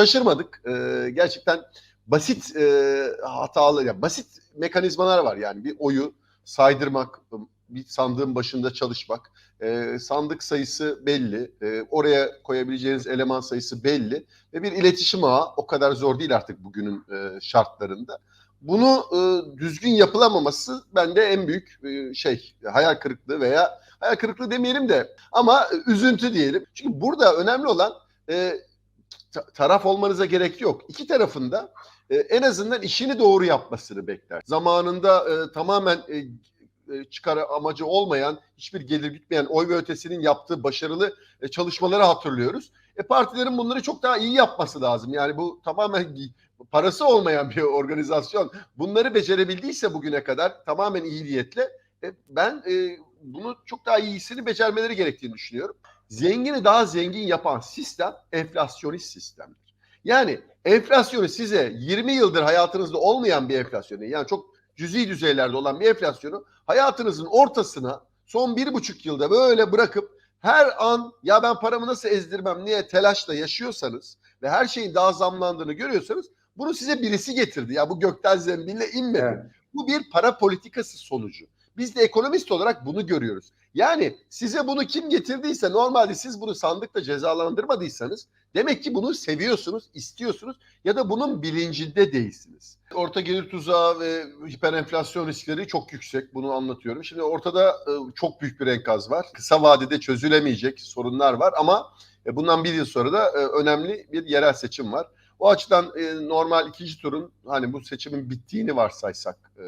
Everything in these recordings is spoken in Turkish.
şaşırmadık. E, gerçekten basit e, hatalı, yani basit mekanizmalar var yani bir oyu saydırmak, bir sandığın başında çalışmak, e, sandık sayısı belli, e, oraya koyabileceğiniz eleman sayısı belli ve bir iletişim ağı o kadar zor değil artık bugünün e, şartlarında. Bunu e, düzgün yapılamaması bende en büyük e, şey hayal kırıklığı veya hayal kırıklığı demeyelim de ama e, üzüntü diyelim. Çünkü burada önemli olan e, taraf olmanıza gerek yok. İki tarafında e, en azından işini doğru yapmasını bekler. Zamanında e, tamamen e, e, çıkar amacı olmayan, hiçbir gelir gütmeyen oy ve ötesinin yaptığı başarılı e, çalışmaları hatırlıyoruz. E, partilerin bunları çok daha iyi yapması lazım. Yani bu tamamen parası olmayan bir organizasyon. Bunları becerebildiyse bugüne kadar tamamen iyi niyetle e, ben e, bunu çok daha iyisini becermeleri gerektiğini düşünüyorum. Zengini daha zengin yapan sistem enflasyonist sistemdir. Yani enflasyonu size 20 yıldır hayatınızda olmayan bir enflasyonu yani çok cüzi düzeylerde olan bir enflasyonu hayatınızın ortasına son bir buçuk yılda böyle bırakıp her an ya ben paramı nasıl ezdirmem niye telaşla yaşıyorsanız ve her şeyin daha zamlandığını görüyorsanız bunu size birisi getirdi. Ya bu gökten zembille inmedi. Evet. Bu bir para politikası sonucu. Biz de ekonomist olarak bunu görüyoruz. Yani size bunu kim getirdiyse normalde siz bunu sandıkta cezalandırmadıysanız demek ki bunu seviyorsunuz, istiyorsunuz ya da bunun bilincinde değilsiniz. Orta gelir tuzağı ve hiperenflasyon riskleri çok yüksek. Bunu anlatıyorum. Şimdi ortada e, çok büyük bir enkaz var. Kısa vadede çözülemeyecek sorunlar var ama e, bundan bir yıl sonra da e, önemli bir yerel seçim var. O açıdan e, normal ikinci turun hani bu seçimin bittiğini varsaysak e,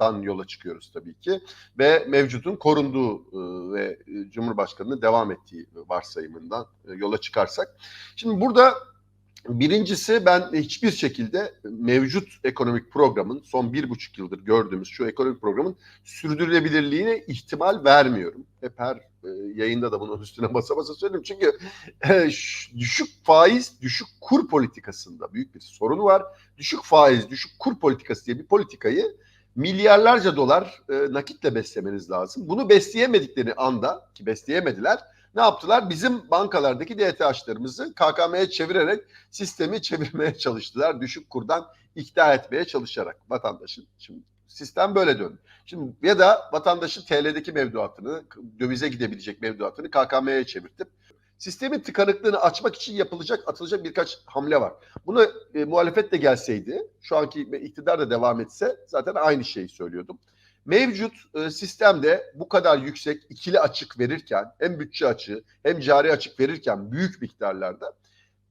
dan yola çıkıyoruz tabii ki ve mevcutun korunduğu e, ve e, Cumhurbaşkanı'nın devam ettiği varsayımından e, yola çıkarsak. Şimdi burada birincisi ben hiçbir şekilde mevcut ekonomik programın son bir buçuk yıldır gördüğümüz şu ekonomik programın sürdürülebilirliğine ihtimal vermiyorum. Hep her e, yayında da bunun üstüne basa basa söylüyorum. Çünkü e, düşük faiz, düşük kur politikasında büyük bir sorun var. Düşük faiz, düşük kur politikası diye bir politikayı milyarlarca dolar e, nakitle beslemeniz lazım. Bunu besleyemedikleri anda ki besleyemediler ne yaptılar? Bizim bankalardaki DTH'larımızı KKM'ye çevirerek sistemi çevirmeye çalıştılar. Düşük kurdan ikna etmeye çalışarak vatandaşın. Şimdi sistem böyle döndü. Şimdi ya da vatandaşın TL'deki mevduatını, dövize gidebilecek mevduatını KKM'ye çevirtip sistemin tıkanıklığını açmak için yapılacak, atılacak birkaç hamle var. Bunu e, muhalefet de gelseydi, şu anki iktidar da devam etse zaten aynı şeyi söylüyordum. Mevcut e, sistemde bu kadar yüksek ikili açık verirken hem bütçe açığı hem cari açık verirken büyük miktarlarda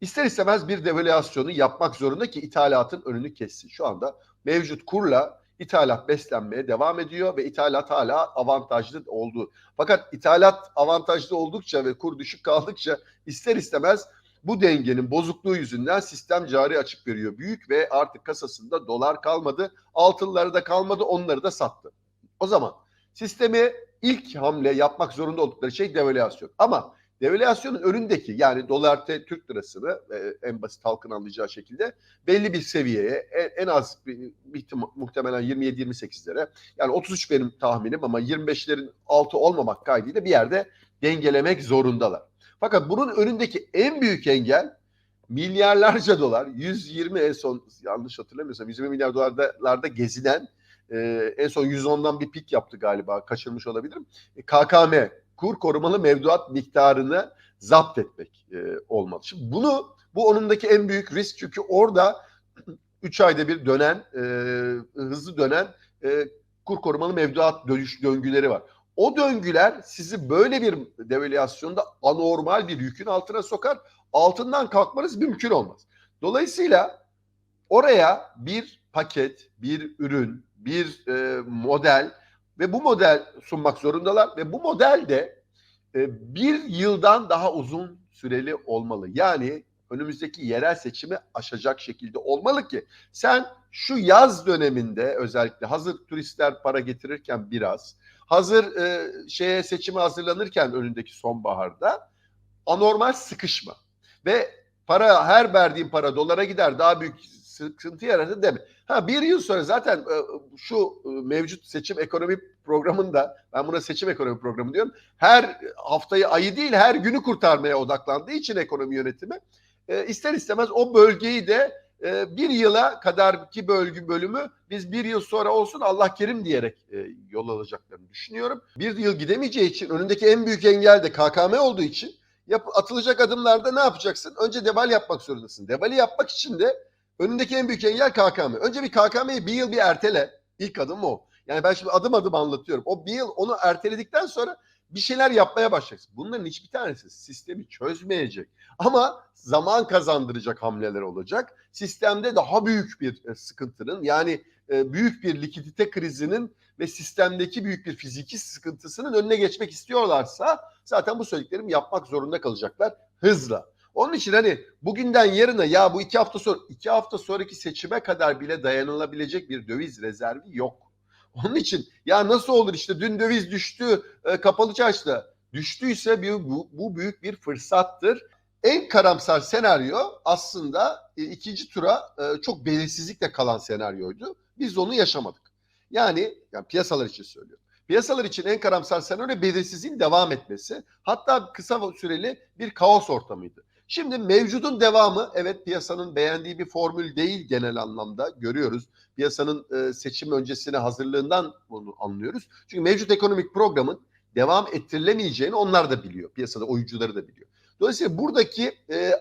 ister istemez bir devalüasyonu yapmak zorunda ki ithalatın önünü kessin. Şu anda mevcut kurla ithalat beslenmeye devam ediyor ve ithalat hala avantajlı oldu. Fakat ithalat avantajlı oldukça ve kur düşük kaldıkça ister istemez bu dengenin bozukluğu yüzünden sistem cari açık veriyor. Büyük ve artık kasasında dolar kalmadı. Altınları da kalmadı onları da sattı. O zaman sistemi ilk hamle yapmak zorunda oldukları şey devalüasyon. Ama devalüasyonun önündeki yani dolar te, Türk lirasını e, en basit halkın anlayacağı şekilde belli bir seviyeye en, en az bir, ihtima- muhtemelen 27-28'lere yani 33 benim tahminim ama 25'lerin altı olmamak kaydıyla bir yerde dengelemek zorundalar. Fakat bunun önündeki en büyük engel milyarlarca dolar 120 en son yanlış hatırlamıyorsam 120 milyar dolarlarda gezinen e, en son 110'dan bir pik yaptı galiba. Kaçırmış olabilirim. E, KKM kur korumalı mevduat miktarını zapt etmek e, olmalı. Şimdi bunu bu onundaki en büyük risk çünkü orada 3 ayda bir dönen e, hızlı dönen e, kur korumalı mevduat dönüş döngüleri var. O döngüler sizi böyle bir devalüasyonda anormal bir yükün altına sokar. Altından kalkmanız mümkün olmaz. Dolayısıyla oraya bir paket, bir ürün, bir e, model ve bu model sunmak zorundalar ve bu model de e, bir yıldan daha uzun süreli olmalı. Yani önümüzdeki yerel seçimi aşacak şekilde olmalı ki sen şu yaz döneminde özellikle hazır turistler para getirirken biraz hazır e, şeye seçime hazırlanırken önündeki sonbaharda anormal sıkışma ve para her verdiğin para dolara gider daha büyük sıkıntı yaratır deme. Ha bir yıl sonra zaten e, şu e, mevcut seçim ekonomi programında ben buna seçim ekonomi programı diyorum. Her haftayı ayı değil her günü kurtarmaya odaklandığı için ekonomi yönetimi e, ister istemez o bölgeyi de bir yıla kadar ki bölgü bölümü biz bir yıl sonra olsun Allah kerim diyerek yol alacaklarını düşünüyorum. Bir yıl gidemeyeceği için önündeki en büyük engel de KKM olduğu için yap, atılacak adımlarda ne yapacaksın? Önce deval yapmak zorundasın. Devali yapmak için de önündeki en büyük engel KKM. Önce bir KKM'yi bir yıl bir ertele. İlk adım o. Yani ben şimdi adım adım anlatıyorum. O bir yıl onu erteledikten sonra bir şeyler yapmaya başlayacaksın. Bunların hiçbir tanesi sistemi çözmeyecek. Ama zaman kazandıracak hamleler olacak. Sistemde daha büyük bir e, sıkıntının yani e, büyük bir likidite krizinin ve sistemdeki büyük bir fiziki sıkıntısının önüne geçmek istiyorlarsa zaten bu söylediklerimi yapmak zorunda kalacaklar hızla. Onun için hani bugünden yarına ya bu iki hafta sonra iki hafta sonraki seçime kadar bile dayanılabilecek bir döviz rezervi yok. Onun için ya nasıl olur işte dün döviz düştü e, kapalı çarşıda düştüyse bir, bu, bu büyük bir fırsattır. En karamsar senaryo aslında e, ikinci tura e, çok belirsizlikle kalan senaryoydu. Biz onu yaşamadık. Yani, yani piyasalar için söylüyorum. Piyasalar için en karamsar senaryo belirsizliğin devam etmesi. Hatta kısa süreli bir kaos ortamıydı. Şimdi mevcudun devamı evet piyasanın beğendiği bir formül değil genel anlamda görüyoruz. Piyasanın e, seçim öncesine hazırlığından bunu anlıyoruz. Çünkü mevcut ekonomik programın devam ettirilemeyeceğini onlar da biliyor. Piyasada oyuncuları da biliyor. Dolayısıyla buradaki e,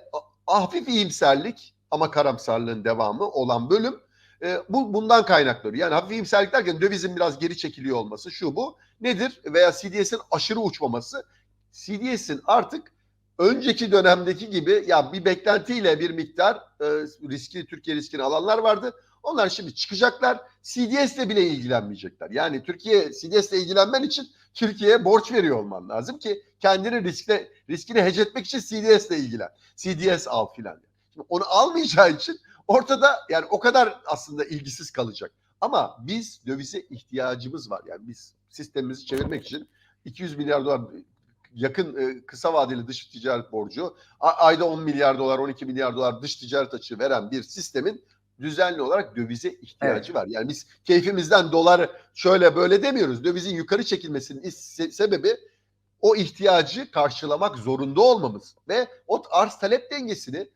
hafif iyimserlik ama karamsarlığın devamı olan bölüm e, bu bundan kaynaklanıyor. Yani hafif iyimserlik derken dövizin biraz geri çekiliyor olması şu bu nedir? Veya CDS'in aşırı uçmaması. CDS'in artık önceki dönemdeki gibi ya bir beklentiyle bir miktar e, riski Türkiye riskini alanlar vardı. Onlar şimdi çıkacaklar. CDS'le bile ilgilenmeyecekler. Yani Türkiye CDS'le ilgilenmen için Türkiye'ye borç veriyor olman lazım ki kendini riskle riskini hece etmek için CDS'le ilgilen. CDS al filan. Şimdi onu almayacağı için ortada yani o kadar aslında ilgisiz kalacak. Ama biz dövize ihtiyacımız var. Yani biz sistemimizi çevirmek için 200 milyar dolar yakın e, kısa vadeli dış ticaret borcu ayda 10 milyar dolar 12 milyar dolar dış ticaret açığı veren bir sistemin düzenli olarak dövize ihtiyacı evet. var. Yani biz keyfimizden dolar şöyle böyle demiyoruz. Dövizin yukarı çekilmesinin sebebi o ihtiyacı karşılamak zorunda olmamız ve o arz talep dengesini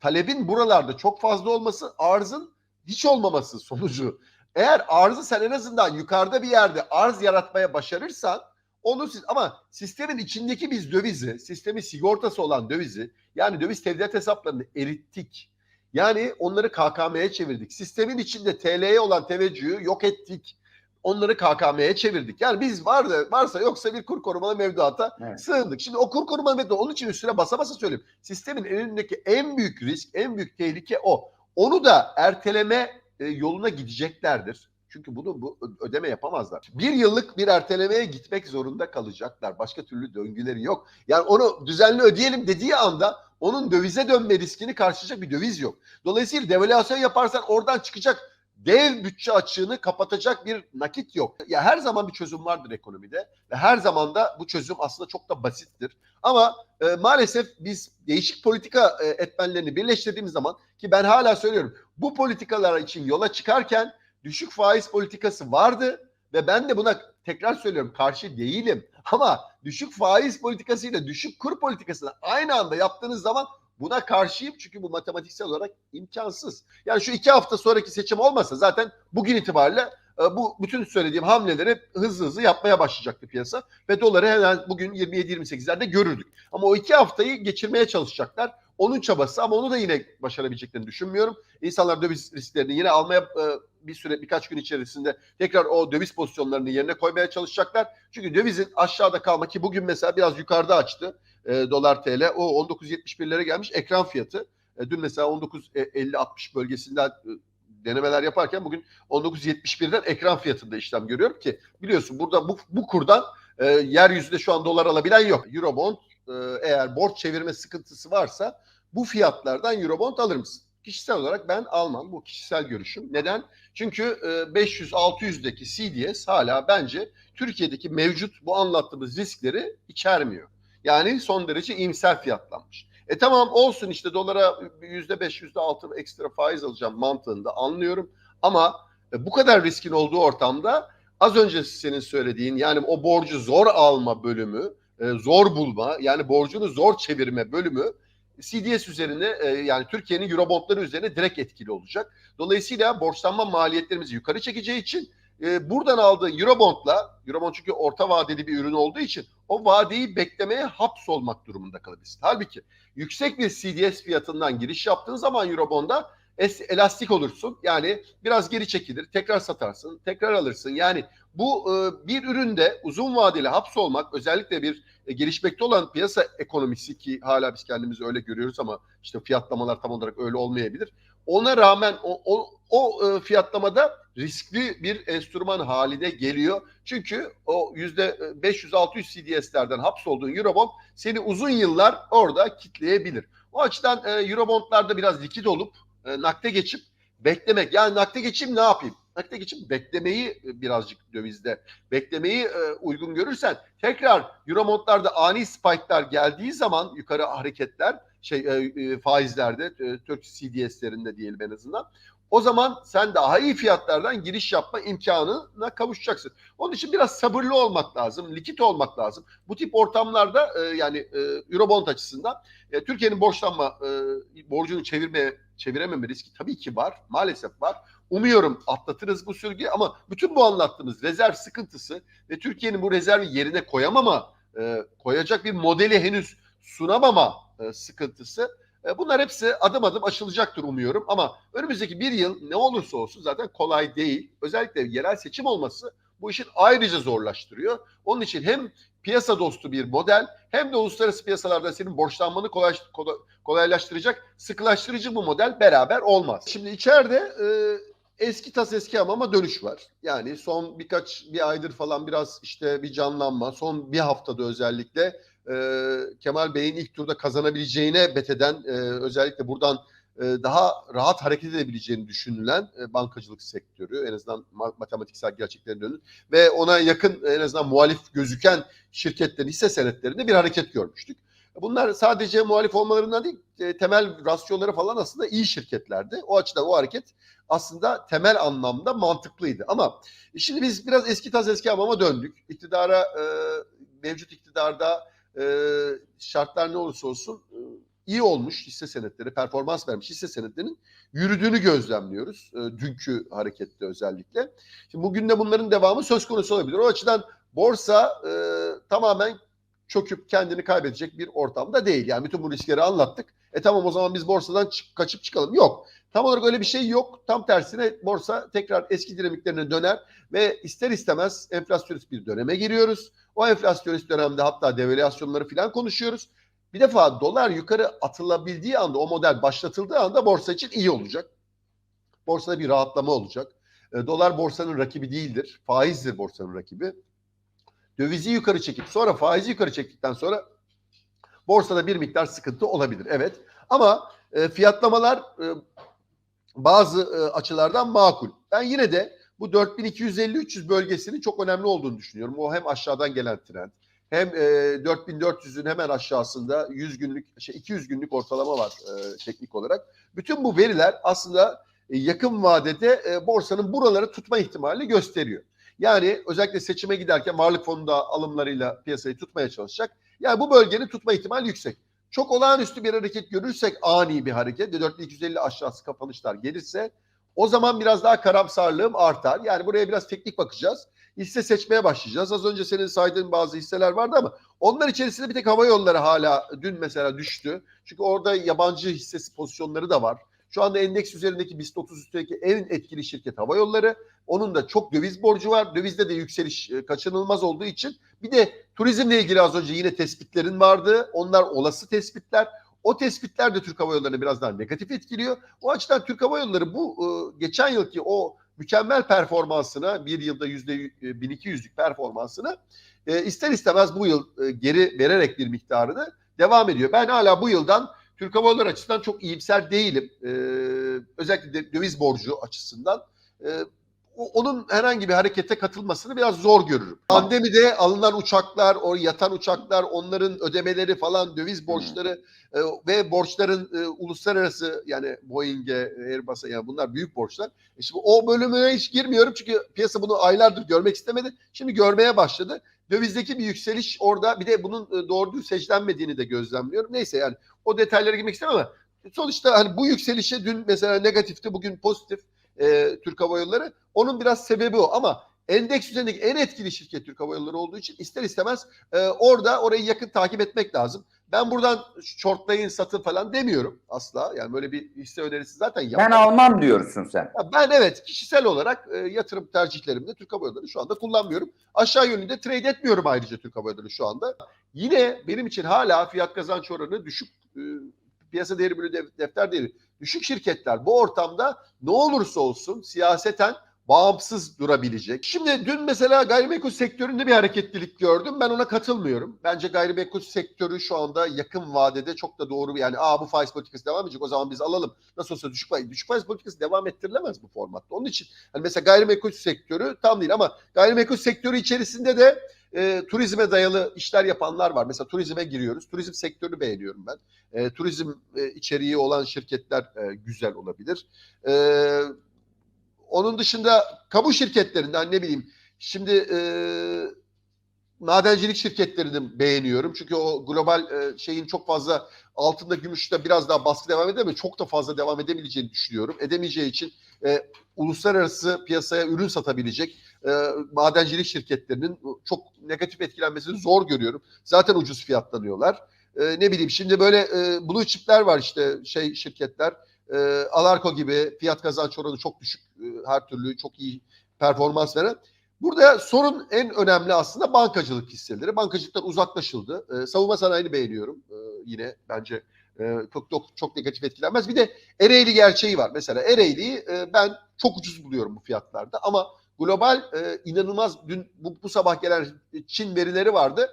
talebin buralarda çok fazla olması arzın hiç olmaması sonucu. Eğer arzı sen en azından yukarıda bir yerde arz yaratmaya başarırsan onu siz ama sistemin içindeki biz dövizi, sistemin sigortası olan dövizi yani döviz tevdiat hesaplarını erittik. Yani onları KKM'ye çevirdik. Sistemin içinde TL'ye olan teveccühü yok ettik. Onları KKM'ye çevirdik. Yani biz vardı, varsa yoksa bir kur korumalı mevduata evet. sığındık. Şimdi o kur korumalı mevduat onun için üstüne basa basa söyleyeyim. Sistemin elindeki en büyük risk, en büyük tehlike o. Onu da erteleme e, yoluna gideceklerdir. Çünkü bunu bu ödeme yapamazlar. Bir yıllık bir ertelemeye gitmek zorunda kalacaklar. Başka türlü döngüleri yok. Yani onu düzenli ödeyelim dediği anda onun dövize dönme riskini karşılayacak bir döviz yok. Dolayısıyla devalüasyon yaparsan oradan çıkacak dev bütçe açığını kapatacak bir nakit yok. Ya her zaman bir çözüm vardır ekonomide ve her zaman da bu çözüm aslında çok da basittir. Ama e, maalesef biz değişik politika e, etmenlerini birleştirdiğimiz zaman ki ben hala söylüyorum bu politikalar için yola çıkarken düşük faiz politikası vardı ve ben de buna tekrar söylüyorum karşı değilim. Ama düşük faiz politikasıyla düşük kur politikasını aynı anda yaptığınız zaman buna karşıyım çünkü bu matematiksel olarak imkansız. Yani şu iki hafta sonraki seçim olmasa zaten bugün itibariyle e, bu bütün söylediğim hamleleri hızlı hızlı yapmaya başlayacaktı piyasa ve doları hemen bugün 27-28'lerde görürdük. Ama o iki haftayı geçirmeye çalışacaklar. Onun çabası ama onu da yine başarabileceklerini düşünmüyorum. İnsanlar döviz risklerini yine almaya e, bir süre birkaç gün içerisinde tekrar o döviz pozisyonlarını yerine koymaya çalışacaklar. Çünkü dövizin aşağıda kalma ki bugün mesela biraz yukarıda açtı e, dolar TL. O 19.71'lere gelmiş ekran fiyatı. E, dün mesela 19.50-60 bölgesinden e, denemeler yaparken bugün 19.71'den ekran fiyatında işlem görüyorum ki biliyorsun burada bu, bu kurdan e, yeryüzünde şu an dolar alabilen yok. Eurobond e, eğer borç çevirme sıkıntısı varsa bu fiyatlardan Eurobond alır mısın? Kişisel olarak ben almam. Bu kişisel görüşüm. Neden? Çünkü 500-600'deki CDS hala bence Türkiye'deki mevcut bu anlattığımız riskleri içermiyor. Yani son derece iyimser fiyatlanmış. E tamam olsun işte dolara yüzde beş, yüzde altı ekstra faiz alacağım mantığında anlıyorum. Ama e, bu kadar riskin olduğu ortamda az önce senin söylediğin yani o borcu zor alma bölümü, e, zor bulma yani borcunu zor çevirme bölümü CDS üzerine e, yani Türkiye'nin Eurobondları üzerine direkt etkili olacak. Dolayısıyla borçlanma maliyetlerimizi yukarı çekeceği için e, buradan aldığı Eurobond'la, Eurobond çünkü orta vadeli bir ürün olduğu için o vadeyi beklemeye hapsolmak durumunda kalabilirsin. Halbuki yüksek bir CDS fiyatından giriş yaptığın zaman Eurobond'a es- elastik olursun. Yani biraz geri çekilir, tekrar satarsın, tekrar alırsın. Yani bu e, bir üründe uzun vadeli hapsolmak özellikle bir e, gelişmekte olan piyasa ekonomisi ki hala biz kendimizi öyle görüyoruz ama işte fiyatlamalar tam olarak öyle olmayabilir. Ona rağmen o, o, o e, fiyatlamada riskli bir enstrüman haline geliyor. Çünkü o yüzde 500-600 CDS'lerden hapsolduğun Eurobond seni uzun yıllar orada kitleyebilir. O açıdan e, Eurobondlarda biraz likit olup e, nakde geçip beklemek. Yani nakde geçeyim ne yapayım? Nakde geçip beklemeyi e, birazcık dövizde beklemeyi e, uygun görürsen tekrar Eurobondlarda ani spike'lar geldiği zaman yukarı hareketler şey e, e, faizlerde e, Türk CDS'lerinde diyelim en azından. O zaman sen daha iyi fiyatlardan giriş yapma imkanına kavuşacaksın. Onun için biraz sabırlı olmak lazım, likit olmak lazım. Bu tip ortamlarda e, yani e, Eurobond açısından e, Türkiye'nin borçlanma e, borcunu çevirmeye çevirememe riski tabii ki var. Maalesef var. Umuyorum atlatırız bu sürgüyü ama bütün bu anlattığımız rezerv sıkıntısı ve Türkiye'nin bu rezervi yerine koyamama, e, koyacak bir modeli henüz sunamama e, sıkıntısı bunlar hepsi adım adım aşılacaktır umuyorum ama önümüzdeki bir yıl ne olursa olsun zaten kolay değil. Özellikle yerel seçim olması bu işin ayrıca zorlaştırıyor. Onun için hem piyasa dostu bir model hem de uluslararası piyasalarda senin borçlanmanı kolay, kolaylaştıracak, sıkılaştırıcı bu model beraber olmaz. Şimdi içeride e, eski tas eski hamama dönüş var. Yani son birkaç bir aydır falan biraz işte bir canlanma. Son bir haftada özellikle e, Kemal Bey'in ilk turda kazanabileceğine beteden e, özellikle buradan e, daha rahat hareket edebileceğini düşünülen e, bankacılık sektörü en azından ma- matematiksel gerçeklerin dönün ve ona yakın en azından muhalif gözüken şirketlerin hisse senetlerinde bir hareket görmüştük. Bunlar sadece muhalif olmalarından değil e, temel rasyoları falan aslında iyi şirketlerdi. O açıdan o hareket aslında temel anlamda mantıklıydı. Ama şimdi biz biraz eski tas eski hamama döndük. İktidara e, mevcut iktidarda e, şartlar ne olursa olsun e, iyi olmuş hisse senetleri, performans vermiş hisse senetlerinin yürüdüğünü gözlemliyoruz. E, dünkü harekette özellikle. Şimdi bugün de bunların devamı söz konusu olabilir. O açıdan borsa e, tamamen çöküp kendini kaybedecek bir ortamda değil. Yani bütün bu riskleri anlattık. E tamam o zaman biz borsadan çık, kaçıp çıkalım. Yok. Tam olarak öyle bir şey yok. Tam tersine borsa tekrar eski dinamiklerine döner ve ister istemez enflasyonist bir döneme giriyoruz. O enflasyonist dönemde hatta devalüasyonları falan konuşuyoruz. Bir defa dolar yukarı atılabildiği anda o model başlatıldığı anda borsa için iyi olacak. Borsada bir rahatlama olacak. E, dolar borsanın rakibi değildir. Faizdir borsanın rakibi. Dövizi yukarı çekip sonra faizi yukarı çektikten sonra borsada bir miktar sıkıntı olabilir. Evet ama e, fiyatlamalar e, bazı e, açılardan makul. Ben yine de bu 4250-300 bölgesinin çok önemli olduğunu düşünüyorum. O hem aşağıdan gelen trend hem e, 4400'ün hemen aşağısında 100 günlük şey 200 günlük ortalama var e, teknik olarak. Bütün bu veriler aslında e, yakın vadede e, borsanın buraları tutma ihtimali gösteriyor. Yani özellikle seçime giderken varlık fonunda alımlarıyla piyasayı tutmaya çalışacak. Yani bu bölgenin tutma ihtimali yüksek. Çok olağanüstü bir hareket görürsek ani bir hareket ve 4250 aşağısı kapanışlar gelirse o zaman biraz daha karamsarlığım artar. Yani buraya biraz teknik bakacağız. Hisse seçmeye başlayacağız. Az önce senin saydığın bazı hisseler vardı ama onlar içerisinde bir tek hava yolları hala dün mesela düştü. Çünkü orada yabancı hissesi pozisyonları da var. Şu anda endeks üzerindeki BIST 30 üstündeki en etkili şirket hava yolları. Onun da çok döviz borcu var. Dövizde de yükseliş e, kaçınılmaz olduğu için. Bir de turizmle ilgili az önce yine tespitlerin vardı. Onlar olası tespitler. O tespitler de Türk Hava Yolları'nı biraz daha negatif etkiliyor. O açıdan Türk Hava Yolları bu e, geçen yılki o mükemmel performansına bir yılda yüzde 1200'lük performansını e, ister istemez bu yıl geri vererek bir miktarını devam ediyor. Ben hala bu yıldan Türk Hava Yolları açısından çok iyimser değilim. E, özellikle de döviz borcu açısından. E, onun herhangi bir harekete katılmasını biraz zor görürüm. Pandemide alınan uçaklar, o yatan uçaklar, onların ödemeleri falan, döviz borçları e, ve borçların e, uluslararası yani Boeing'e, Airbus'a yani bunlar büyük borçlar. E şimdi o bölümüne hiç girmiyorum çünkü piyasa bunu aylardır görmek istemedi. Şimdi görmeye başladı. Dövizdeki bir yükseliş orada bir de bunun e, doğru düz secdenmediğini de gözlemliyorum. Neyse yani o detaylara girmek istemem ama sonuçta hani bu yükselişe dün mesela negatifti bugün pozitif e, Türk Hava Yolları. Onun biraz sebebi o ama endeks üzerindeki en etkili şirket Türk Hava Yolları olduğu için ister istemez e, orada orayı yakın takip etmek lazım. Ben buradan shortlayın satın falan demiyorum asla. Yani böyle bir hisse önerisi zaten Ben yapmam. almam diyorsun sen. Ya Ben evet kişisel olarak e, yatırım tercihlerimde Türk Hava Yolları şu anda kullanmıyorum. Aşağı yönünde trade etmiyorum ayrıca Türk Hava Yolları şu anda. Yine benim için hala fiyat kazanç oranı düşük e, piyasa değeri bölü def- defter değeri düşük şirketler bu ortamda ne olursa olsun siyaseten bağımsız durabilecek. Şimdi dün mesela gayrimenkul sektöründe bir hareketlilik gördüm. Ben ona katılmıyorum. Bence gayrimenkul sektörü şu anda yakın vadede çok da doğru yani aa bu faiz politikası devam edecek o zaman biz alalım. Nasıl olsa düşük faiz, düşük faiz politikası devam ettirilemez bu formatta. Onun için hani mesela gayrimenkul sektörü tam değil ama gayrimenkul sektörü içerisinde de e, turizme dayalı işler yapanlar var. Mesela turizme giriyoruz. Turizm sektörünü beğeniyorum ben. E, turizm e, içeriği olan şirketler e, güzel olabilir. E, onun dışında kamu şirketlerinden ne bileyim şimdi e, madencilik şirketlerini beğeniyorum. Çünkü o global e, şeyin çok fazla altında gümüşte biraz daha baskı devam eder mi? Çok da fazla devam edebileceğini düşünüyorum. Edemeyeceği için e, uluslararası piyasaya ürün satabilecek e, madencilik şirketlerinin çok negatif etkilenmesini zor görüyorum. Zaten ucuz fiyatlanıyorlar. E, ne bileyim şimdi böyle e, blue chip'ler var işte şey şirketler. E, Alarko gibi fiyat kazanç oranı çok düşük. E, her türlü çok iyi performans veren. Burada sorun en önemli aslında bankacılık hisseleri. Bankacılıktan uzaklaşıldı. E, savunma sanayini beğeniyorum. E, yine bence e, çok, çok çok negatif etkilenmez. Bir de Ereğli gerçeği var. Mesela Ereğli'yi e, ben çok ucuz buluyorum bu fiyatlarda ama global e, inanılmaz dün bu, bu sabah gelen Çin verileri vardı.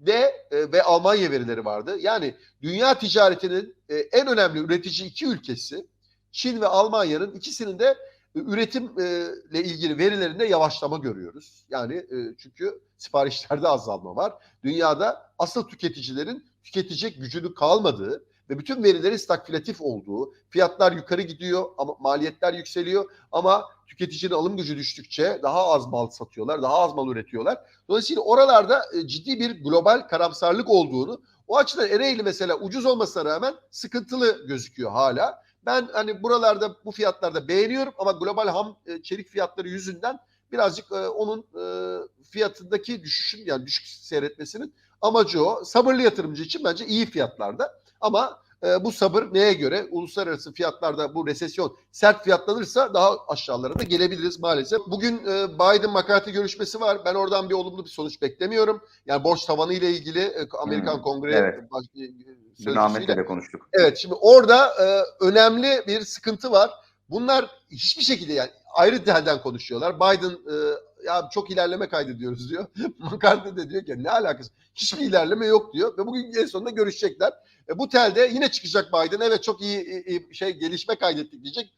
Çin'de e, ve Almanya verileri vardı. Yani dünya ticaretinin e, en önemli üretici iki ülkesi Çin ve Almanya'nın ikisinin de üretimle ilgili verilerinde yavaşlama görüyoruz. Yani e, çünkü siparişlerde azalma var. Dünyada asıl tüketicilerin tüketecek gücünün kalmadığı ve bütün verilerin stagflatif olduğu, fiyatlar yukarı gidiyor ama maliyetler yükseliyor ama tüketicinin alım gücü düştükçe daha az mal satıyorlar, daha az mal üretiyorlar. Dolayısıyla oralarda e, ciddi bir global karamsarlık olduğunu, o açıdan Ereğli mesela ucuz olmasına rağmen sıkıntılı gözüküyor hala. Ben hani buralarda bu fiyatlarda beğeniyorum ama global ham e, çelik fiyatları yüzünden birazcık e, onun fiyatındaki düşüşün yani düşük seyretmesinin amacı o. Sabırlı yatırımcı için bence iyi fiyatlarda ama e, bu sabır neye göre? Uluslararası fiyatlarda bu resesyon sert fiyatlanırsa daha aşağılara da gelebiliriz maalesef. Bugün e, Biden McCarthy görüşmesi var. Ben oradan bir olumlu bir sonuç beklemiyorum. Yani borç tavanı ile ilgili e, Amerikan Hmm, Kongre evet. baş- e, Ahmet'le sözcüsüyle de konuştuk. Evet şimdi orada e, önemli bir sıkıntı var. Bunlar hiçbir şekilde yani ayrı telden konuşuyorlar. Biden e, ya çok ilerleme kaydediyoruz diyor. McCarthy de diyor ki ne alakası? Hiçbir ilerleme yok diyor ve bugün en sonunda görüşecekler. E, bu telde yine çıkacak Biden. Evet çok iyi, iyi- şey gelişme kaydettik diyecek.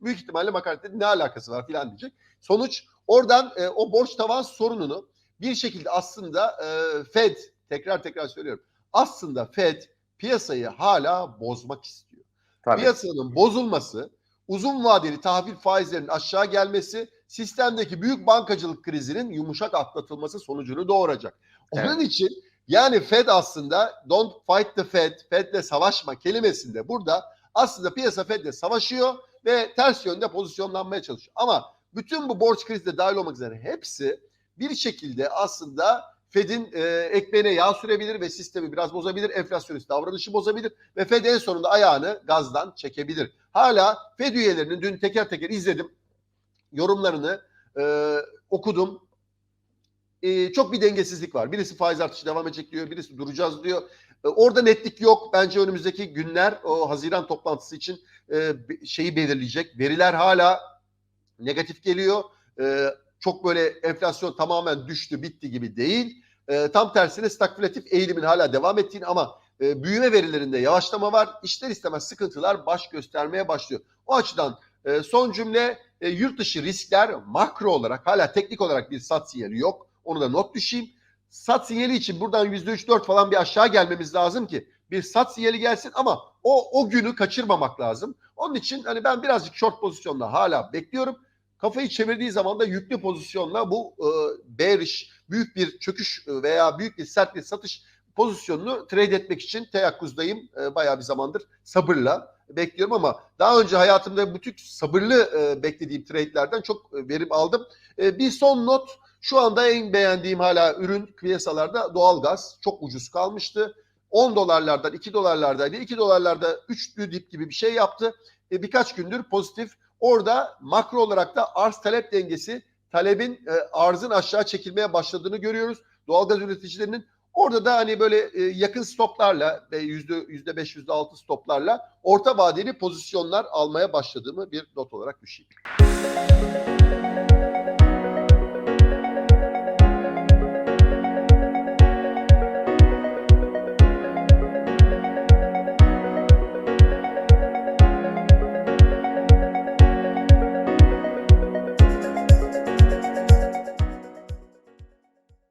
Büyük ihtimalle McCarthy ne alakası var filan diyecek. Sonuç oradan e, o borç tavan sorununu bir şekilde aslında e, Fed tekrar tekrar söylüyorum. Aslında Fed piyasayı hala bozmak istiyor. Tabii. Piyasanın bozulması, uzun vadeli tahvil faizlerinin aşağı gelmesi, sistemdeki büyük bankacılık krizinin yumuşak atlatılması sonucunu doğuracak. Onun için yani Fed aslında don't fight the Fed, Fed'le savaşma kelimesinde burada aslında piyasa Fed'le savaşıyor ve ters yönde pozisyonlanmaya çalışıyor. Ama bütün bu borç krizi de dahil olmak üzere hepsi bir şekilde aslında Fed'in e, ekmeğine yağ sürebilir ve sistemi biraz bozabilir, enflasyonist davranışı bozabilir ve Fed en sonunda ayağını gazdan çekebilir. Hala Fed üyelerinin dün teker teker izledim yorumlarını e, okudum. E, çok bir dengesizlik var. Birisi faiz artışı devam edecek diyor, birisi duracağız diyor. E, orada netlik yok. Bence önümüzdeki günler o Haziran toplantısı için e, şeyi belirleyecek. Veriler hala negatif geliyor. E, çok böyle enflasyon tamamen düştü, bitti gibi değil. E, tam tersine stagflatif eğilimin hala devam ettiğini ama e, büyüme verilerinde yavaşlama var. İster istemez sıkıntılar baş göstermeye başlıyor. O açıdan e, son cümle e, yurt dışı riskler makro olarak hala teknik olarak bir sat sinyali yok. Onu da not düşeyim. Sat sinyali için buradan %3-4 falan bir aşağı gelmemiz lazım ki bir sat sinyali gelsin ama o o günü kaçırmamak lazım. Onun için hani ben birazcık short pozisyonla hala bekliyorum. Kafayı çevirdiği zaman da yüklü pozisyonla bu e, bearish büyük bir çöküş e, veya büyük bir sert bir satış pozisyonunu trade etmek için teyakkuzdayım. E, bayağı bir zamandır sabırla bekliyorum ama daha önce hayatımda bu tür sabırlı e, beklediğim trade'lerden çok e, verim aldım. E, bir son not şu anda en beğendiğim hala ürün piyasalarda doğalgaz çok ucuz kalmıştı. 10 dolarlardan 2 dolarlardaydı. 2 dolarlarda 3 dip gibi bir şey yaptı. E, birkaç gündür pozitif. Orada makro olarak da arz talep dengesi talebin e, arzın aşağı çekilmeye başladığını görüyoruz. Doğalgaz üreticilerinin orada da hani böyle e, yakın stoplarla yüzde yüzde beş yüzde altı stoplarla orta vadeli pozisyonlar almaya başladığımı bir not olarak düşeyim.